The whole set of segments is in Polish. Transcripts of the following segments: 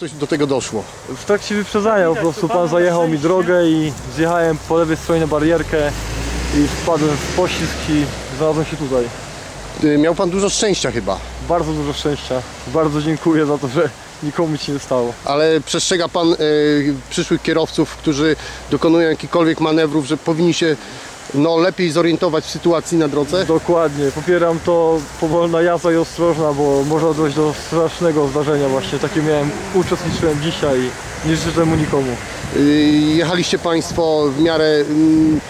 coś do tego doszło? W trakcie wyprzedzania po prostu pan zajechał mi drogę i zjechałem po lewej stronie na barierkę i wpadłem w poślizg i znalazłem się tutaj. Y, Miał pan dużo szczęścia chyba, Bardzo dużo szczęścia. Bardzo dziękuję za to, że nikomu ci nie stało. ale przestrzega pan y, przyszłych kierowców, którzy dokonują jakichkolwiek manewrów, że powinni się no, lepiej zorientować w sytuacji na drodze? Dokładnie. Popieram to powolna jazda i ostrożna, bo może dojść do strasznego zdarzenia właśnie. Takie miałem, uczestniczyłem dzisiaj i nie życzę temu nikomu. Y, Jechaliście państwo w miarę mm,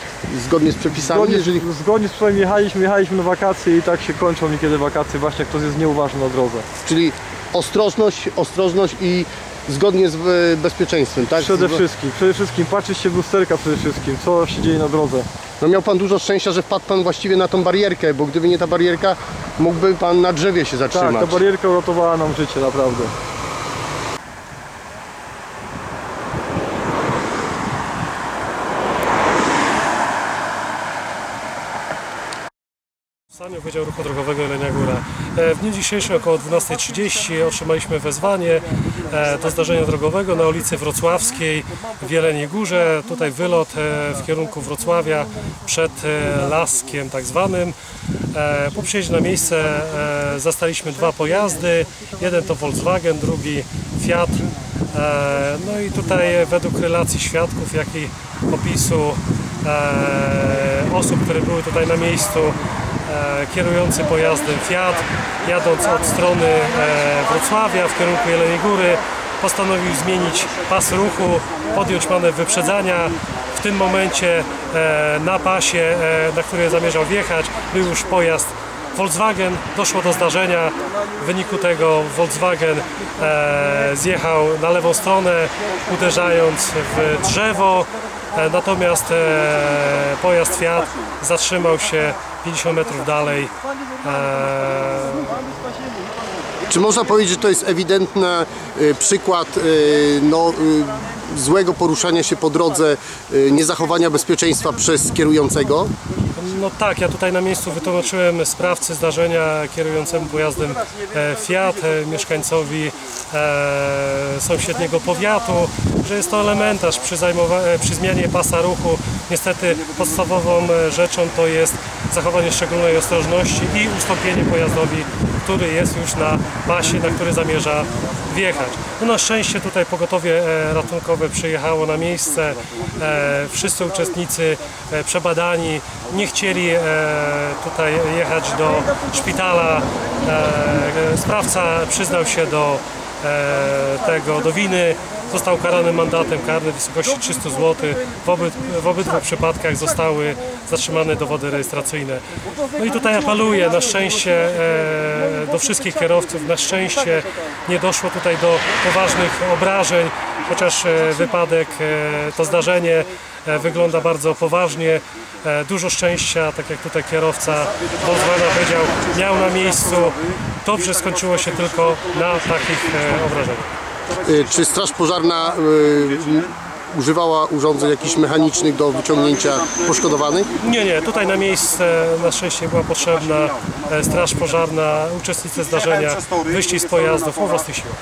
zgodnie z przepisami? Zgodnie, Jeżeli... zgodnie z którym jechaliśmy, jechaliśmy na wakacje i tak się kończą niekiedy wakacje właśnie, jak ktoś jest nieuważny na drodze. Czyli ostrożność, ostrożność i zgodnie z e, bezpieczeństwem, tak? Przede wszystkim, przede wszystkim patrzeć się w lusterka przede wszystkim, co się dzieje na drodze. No miał pan dużo szczęścia, że wpadł pan właściwie na tą barierkę, bo gdyby nie ta barierka, mógłby pan na drzewie się Tak, zatrzymać. ta barierka uratowała nam życie, naprawdę. Saniu Wydział Ruchu Drogowego Jelenia Góra. E, W dniu dzisiejszym około 12.30 otrzymaliśmy wezwanie e, do zdarzenia drogowego na ulicy Wrocławskiej w Jeleniej Górze. Tutaj wylot e, w kierunku Wrocławia przed Laskiem tak zwanym. Po przyjeździe na miejsce zastaliśmy dwa pojazdy. Jeden to Volkswagen, drugi Fiat. No i tutaj według relacji świadków, jak i opisu osób, które były tutaj na miejscu, kierujący pojazdem Fiat, jadąc od strony e, Wrocławia w kierunku Jeleniej Góry, postanowił zmienić pas ruchu, podjąć manewr wyprzedzania. W tym momencie e, na pasie, e, na który zamierzał wjechać, był już pojazd Volkswagen. Doszło do zdarzenia. W wyniku tego Volkswagen e, zjechał na lewą stronę, uderzając w drzewo. E, Natomiast e, pojazd Fiat zatrzymał się 50 metrów dalej. E, Czy można powiedzieć, że to jest ewidentny y, przykład y, no, y, złego poruszania się po drodze, niezachowania bezpieczeństwa przez kierującego? No tak, ja tutaj na miejscu wytłumaczyłem sprawcy zdarzenia kierującemu pojazdem e, Fiat, e, mieszkańcowi e, sąsiedniego powiatu, że jest to elementarz przy, e, przy zmianie pasa ruchu. Niestety podstawową e, rzeczą to jest zachowanie szczególnej ostrożności i ustąpienie pojazdowi, który jest już na pasie, na który zamierza wjechać. No na szczęście tutaj pogotowie e, ratunkowe przyjechało na miejsce. E, Wszyscy uczestnicy przebadani nie chcieli tutaj jechać do szpitala. Sprawca przyznał się do tego, do winy. Został karany mandatem karnym w wysokości 300 zł. W, oby, w obydwu przypadkach zostały zatrzymane dowody rejestracyjne. No i tutaj apeluję na szczęście e, do wszystkich kierowców. Na szczęście nie doszło tutaj do poważnych obrażeń, chociaż e, wypadek, e, to zdarzenie wygląda bardzo poważnie. Dużo szczęścia, tak jak tutaj kierowca Volkswagena powiedział, miał na miejscu. Dobrze skończyło się tylko na takich obrażeniach. Y, Czy Straż Pożarna y, używała urządzeń jakichś mechanicznych do wyciągnięcia poszkodowanych? Nie, nie, tutaj na miejsce na szczęście była potrzebna e, straż pożarna, uczestnicy zdarzenia, wyjście z pojazdów po własnych siłach.